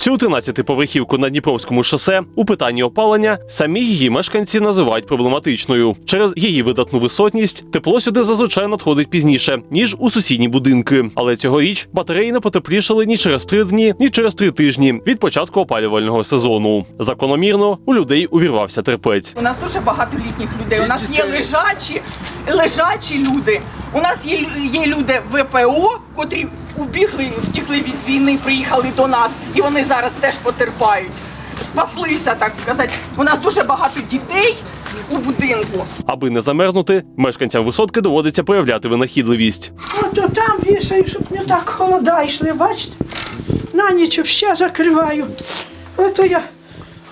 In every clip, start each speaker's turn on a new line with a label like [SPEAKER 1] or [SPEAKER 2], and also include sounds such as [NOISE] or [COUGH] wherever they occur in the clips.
[SPEAKER 1] Цю 13-поверхівку на Дніпровському шосе у питанні опалення самі її мешканці називають проблематичною. Через її видатну висотність тепло сюди зазвичай надходить пізніше ніж у сусідні будинки. Але цьогоріч батареї не потеплішали ні через три дні, ні через три тижні від початку опалювального сезону. Закономірно у людей увірвався терпець.
[SPEAKER 2] У нас дуже багато літніх людей. У нас є лежачі, лежачі люди. У нас є, є люди ВПО, котрі убігли, втекли від війни, приїхали до нас, і вони зараз теж потерпають. Спаслися, так сказати. У нас дуже багато дітей у будинку.
[SPEAKER 1] Аби не замерзнути, мешканцям висотки доводиться проявляти винахідливість.
[SPEAKER 3] Ото там вішаю, щоб не так холода йшли, бачите? На ніч ще закриваю. Ото я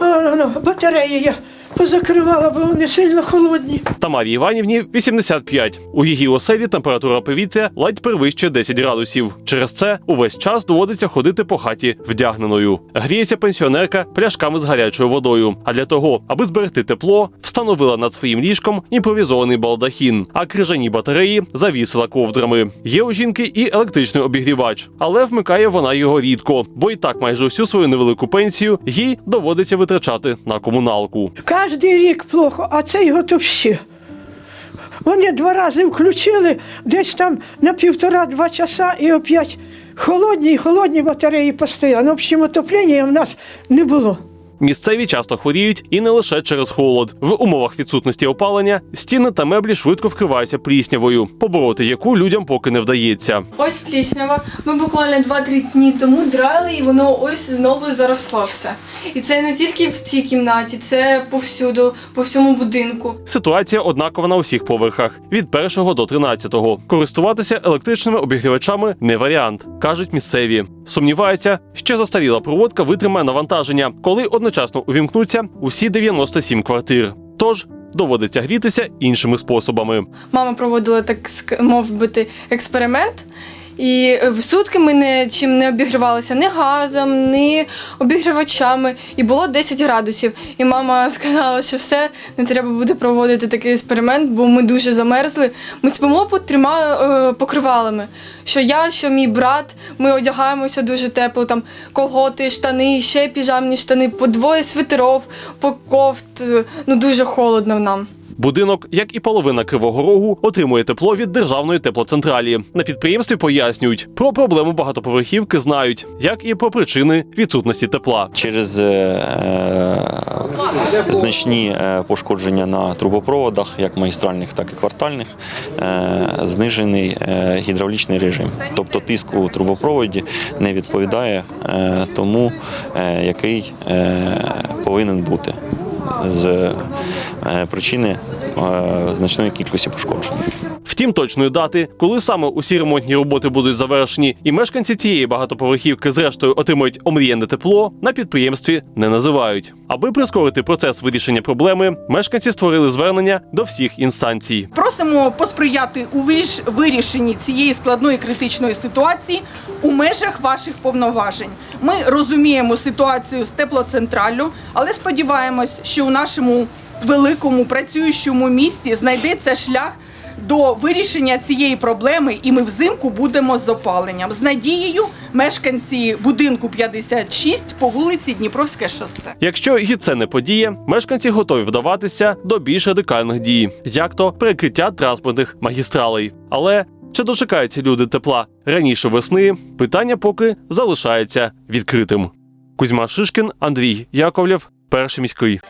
[SPEAKER 3] о, ну, батареї я позакривала, бо вони сильно холодні.
[SPEAKER 1] Тамарі Іванівні 85. У її оселі температура повітря ледь перевищує 10 градусів. Через це увесь час доводиться ходити по хаті вдягненою. Гріється пенсіонерка пляшками з гарячою водою. А для того, аби зберегти тепло, встановила над своїм ліжком імпровізований балдахін, а крижані батареї завісила ковдрами. Є у жінки і електричний обігрівач, але вмикає вона його рідко, бо і так майже всю свою невелику пенсію їй доводиться витрачати на комуналку.
[SPEAKER 3] Кожний рік плохо, а цей год всі. Вони два рази включили десь там на півтора-два часа і опять холодні, холодні батареї постоянно. В общем, отоплення в нас не було.
[SPEAKER 1] Місцеві часто хворіють і не лише через холод. В умовах відсутності опалення стіни та меблі швидко вкриваються пліснявою, побороти яку людям поки не вдається.
[SPEAKER 4] Ось пліснява. Ми буквально 2-3 дні тому драли, і воно ось знову заросло все. І це не тільки в цій кімнаті, це повсюду, по всьому будинку.
[SPEAKER 1] Ситуація однакова на усіх поверхах від першого до тринадцятого. Користуватися електричними обігрівачами не варіант, кажуть місцеві. Сумніваються, що застаріла проводка витримає навантаження, коли одночасно увімкнуться усі 97 квартир. Тож доводиться грітися іншими способами.
[SPEAKER 4] Мама проводила так, мов експеримент. І е, сутки ми не чим не обігрівалися ні газом, ні обігрівачами. І було 10 градусів. І мама [LAUGHS] сказала, що все, не треба буде проводити такий експеримент, бо ми дуже замерзли. Ми спимо під трьома е, покривалами. Що я, що мій брат, ми одягаємося дуже тепло, там колготи, штани, ще піжамні штани, по двоє свитеров, по кофт. е, Ну дуже холодно нам.
[SPEAKER 1] Будинок, як і половина Кривого Рогу, отримує тепло від державної теплоцентралі. На підприємстві пояснюють, про проблему багатоповерхівки знають, як і про причини відсутності тепла.
[SPEAKER 5] Через е, значні е, пошкодження на трубопроводах, як магістральних, так і квартальних, е, знижений е, гідравлічний режим. Тобто тиск у трубопроводі не відповідає е, тому, е, який е, повинен бути з е, причини значної кількості пошкоджень.
[SPEAKER 1] Втім, точної дати, коли саме усі ремонтні роботи будуть завершені, і мешканці цієї багатоповерхівки зрештою отримають омріяне тепло, на підприємстві не називають. Аби прискорити процес вирішення проблеми, мешканці створили звернення до всіх інстанцій.
[SPEAKER 2] Просимо посприяти у виріш- вирішенні цієї складної критичної ситуації у межах ваших повноважень. Ми розуміємо ситуацію з теплоцентраллю, але сподіваємось, що у нашому великому працюючому місті знайдеться шлях. До вирішення цієї проблеми, і ми взимку будемо з опаленням. З надією мешканці будинку 56 по вулиці Дніпровське шосе.
[SPEAKER 1] Якщо і це не подіє, мешканці готові вдаватися до більш радикальних дій, як то перекриття транспортних магістралей. Але чи дочекаються люди тепла раніше весни? Питання поки залишається відкритим. Кузьма Шишкін, Андрій Яковлєв, перший міський.